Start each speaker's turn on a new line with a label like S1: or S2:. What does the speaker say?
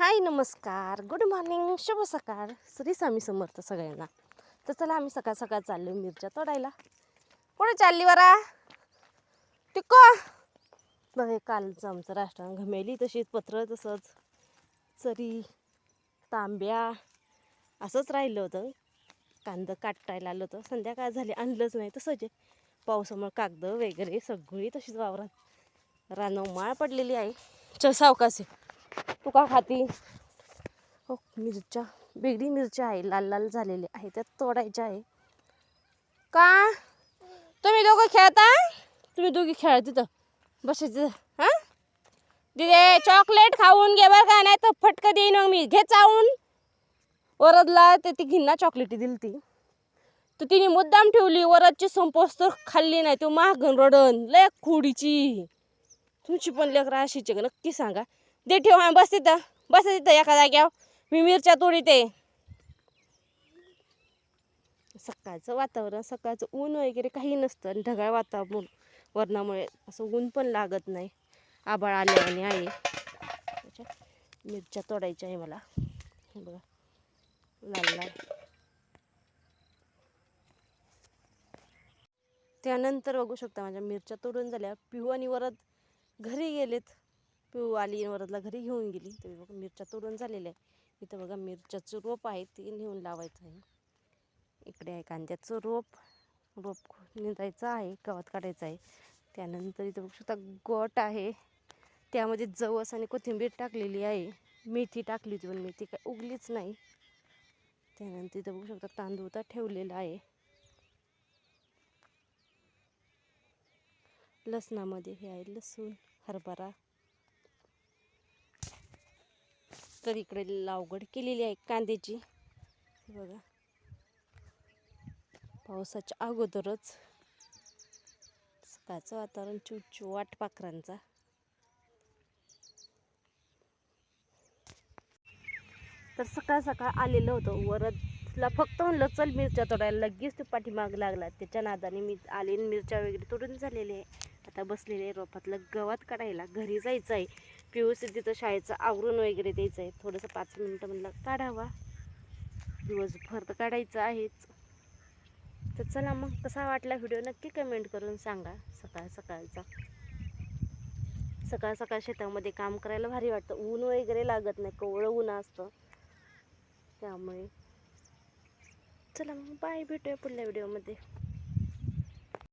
S1: हाय नमस्कार. Good morning. शुभ सकाळ. श्री स्वामी समर्थ सगळ्यांना. तर चला आम्ही सकाळ सकाळ चाललो मिरच्या तोडायला. कुठे चालली बरा टिको बघ कालचं आमचं राष्ट्रांग घमेली तशीच पत्र तसंच चरी तांब्या असंच राहिलं होतं. कांदं काटायला आलं होतं. संध्याकाळ झाली आणलंच नाही तसंच पावसामुळे कागद वगैरे सगळी तशीच वावरात. रानं माळ पडलेली आहे. चल सावकाशी तू का खाती? हो मिरच्या. वेगळी मिरच्या आहे लाल लाल झालेले आहे. त्या तोडायच्या आहे. का? तुम्ही दोघं खेळता? तुम्ही दोघी खेळा तिथं. बसायचं. हां? दिदे चॉकलेट खाऊन घे बरं का नाही तर फटकं देईन मग मी. घे चावून. वरदला ते ती घिन्ना चॉकलेटी दिली ती. तर तिने मुद्दाम ठेवली वरदची संपोस तर खाल्ली नाही. तो महागण रडन. लय खोडीची. तुमची पण लेकरं अशीचे नक्की सांगा. दे ठेव हा बस तिथं बस तिथं एका जाग्यावर. मी मिरच्या तोडीते. सकाळचं वातावरण सकाळचं ऊन वगैरे काही नसतं. आणि ढगाळ वातावरण वरणामुळे असं ऊन पण लागत नाही. आबाळ आल्याने आहे. मिरच्या तोडायच्या आहे मला. बघा. लाल लाल त्यानंतर बघू शकता माझ्या मिरच्या तोडून झाल्या. पिहू आणि वरद घरी गेलेत. पिऊ आली वरदला घरी घेऊन गेली. तर बघा मिरच्या तोडून झालेल्या आहे इथं बघा मिरच्याचं रोप आहे ते नेऊन लावायचं आहे. इकडे आहे कांद्याचं रोप. रोप निंदायचं आहे गवत काढायचं आहे. त्यानंतर इथं बघू शकता गोट आहे. त्यामध्ये जवस आणि कोथिंबीर टाकलेली आहे. मेथी टाकली होती पण मेथी काय उगलीच नाही. त्यानंतर इथं बघू शकता तांदूळ तर ठेवलेला आहे. लसणामध्ये हे आहे लसूण हरभरा. तर इकडे लावगड केलेली आहे कांद्याची. बघा. पावसाच्या अगोदरच सकाळचं वातावरण चिवचिव वाट पाखरांचा. तर सकाळ सकाळ आलेलं होतं तुला फक्त म्हणलं चल मिरच्या तोडायला. लगेच तू पाठीमाग लागला. त्याच्या नादाने मी आले आणि मिरच्या वगैरे तोडून झालेले. आहे आता बसलेले आहे रोपातलं गवत काढायला. घरी जायचं आहे. पिऊस तिथं शाळेचं आवरून वगैरे द्यायचं आहे. थोडंसं पाच मिनटं म्हणलं काढावा. दिवसभर तर काढायचं आहेच. तर चला मग कसा वाटला व्हिडिओ नक्की कमेंट करून सांगा. सकाळ सकाळचा. सकाळ सकाळ शेतामध्ये काम करायला भारी वाटतं. ऊन वगैरे लागत नाही. कोवळं ऊन असतं. त्यामुळे चला मग बाय भेटूया पुढल्या व्हिडिओमध्ये